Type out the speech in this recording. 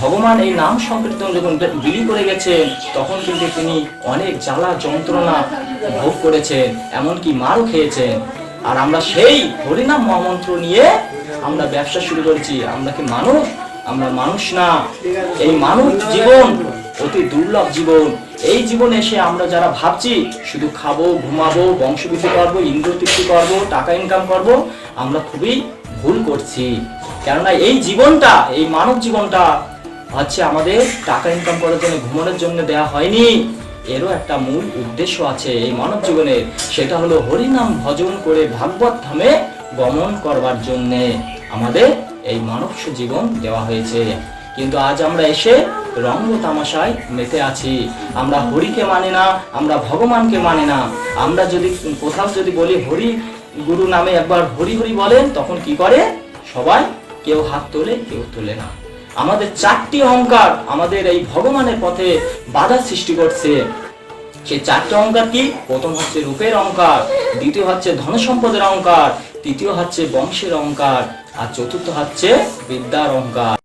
ভগবান এই নাম সংকীর্তন যখন বিলি করে গেছেন, তখন কিন্তু তিনি অনেক জ্বালা যন্ত্রণা ভোগ করেছেন, এমনকি মারও খেয়েছেন। আর আমরা সেই হরিনাম মহামন্ত্র নিয়ে আমরা ব্যবসা শুরু করেছি। আমরা কি মানুষ? আমরা মানুষ না। এই মানব জীবন, অতি দুর্লভ জীবন। এই জীবনে এসে আমরা যারা ভাবছি, শুধু খাব, ঘুমাবো বংশবৃদ্ধি করব, ইন্দ্র তৃপ্তি করব, টাকা ইনকাম করব, আমরা খুবই ভুল করছি। কেননা এই জীবনটা, এই মানব জীবনটা হচ্ছে আমাদের টাকা ইনকাম করার জন্য ঘুমানোর জন্য দেয়া হয়নি। এরও একটা মূল উদ্দেশ্য আছে এই মানব জীবনের সেটা হলো হরিনাম ভজন করে ভাগবত ধামে গমন করবার জন্যে আমাদের এই মানব জীবন দেওয়া হয়েছে। কিন্তু আজ আমরা এসে রঙ্গ তামাশায় মেতে আছি। আমরা হরিকে মানে না, আমরা ভগবানকে মানে না। আমরা যদি কোথাও যদি বলি হরি গুরু নামে একবার হরি হরি বলেন, তখন কি করে? সবাই কেউ হাত তোলে, কেউ তোলে না। আমাদের চারটি অহংকার আমাদের এই ভগবানের পথে বাধা সৃষ্টি করছে। সেই চারটি অহংকার কি? প্রথম হচ্ছে রূপের অহংকার, দ্বিতীয় হচ্ছে ধন সম্পদের অহংকার, তৃতীয় হচ্ছে বংশের অহংকার, আর চতুর্থ হচ্ছে বিদ্যার অহংকার।